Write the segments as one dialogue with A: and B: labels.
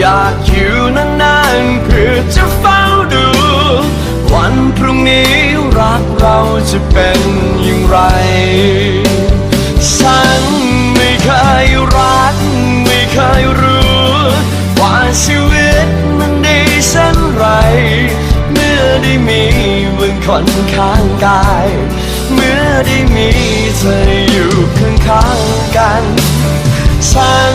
A: อยากอยู่นานๆเพื่อจะเฝ้าดู วันพรุ่งนี้รักเราจะเป็นอย่างไร ฉันไม่เคยรัก ไม่เคยรู้ ว่าชีวิตมันดีเช่นไร เมื่อได้มีมึงคนข้างกาย เมื่อได้มีเธออยู่ข้างข้างๆกัน ฉัน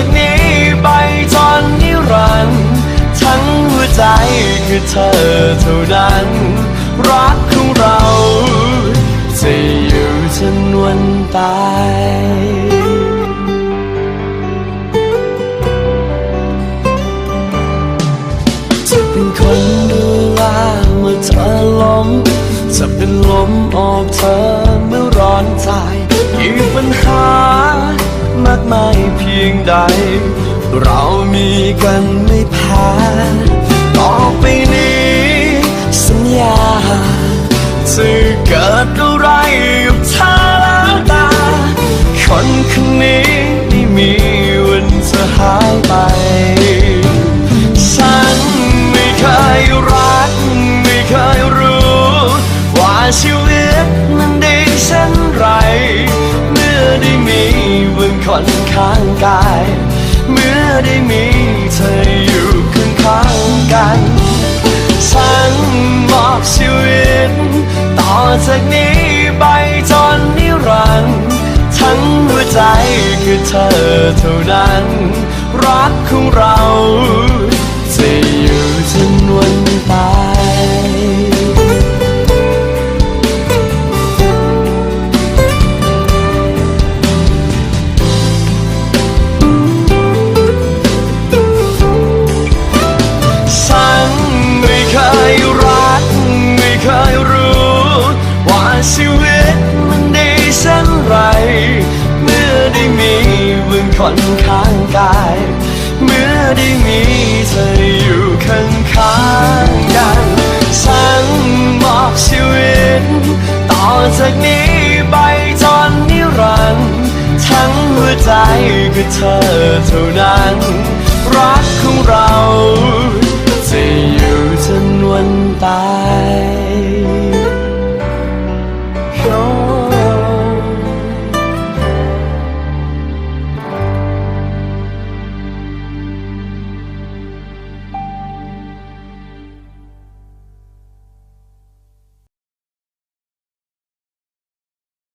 A: จากนี้ไปจนนิรันดร์ทั้งหัวใจคือเธอเท่านั้น รักของเราจะอยู่จนวันตายจะเป็นคนดูแลเมื่อเธอล้มจะเป็นลมออกเธอ ไม่เพียงใด เรามีกันไม่แพ้ต่อไปนี้ สัญญาจะเกิดอะไรกับเธอแล้วตาคนคนนี้ ชีวิตมันดีเช่นไร เมื่อได้มีมึงคนข้างกาย เมื่อได้มีเธออยู่ข้างข้างๆกัน ฉันมอบชีวิต ต่อจากนี้ไปจนนิรันดร์ทั้งหัวใจคือเธอเท่านั้น รักของเรา ชีวิตมันดีเช่นไร เมื่อได้มีมึงคนข้างกาย เมื่อได้มีเธออยู่ข้างข้างกันฉันมอบชีวิต ต่อจากนี้ไปจนนิรันดร์ทั้งหัวใจคือเธอเท่านั้น รักคงรัก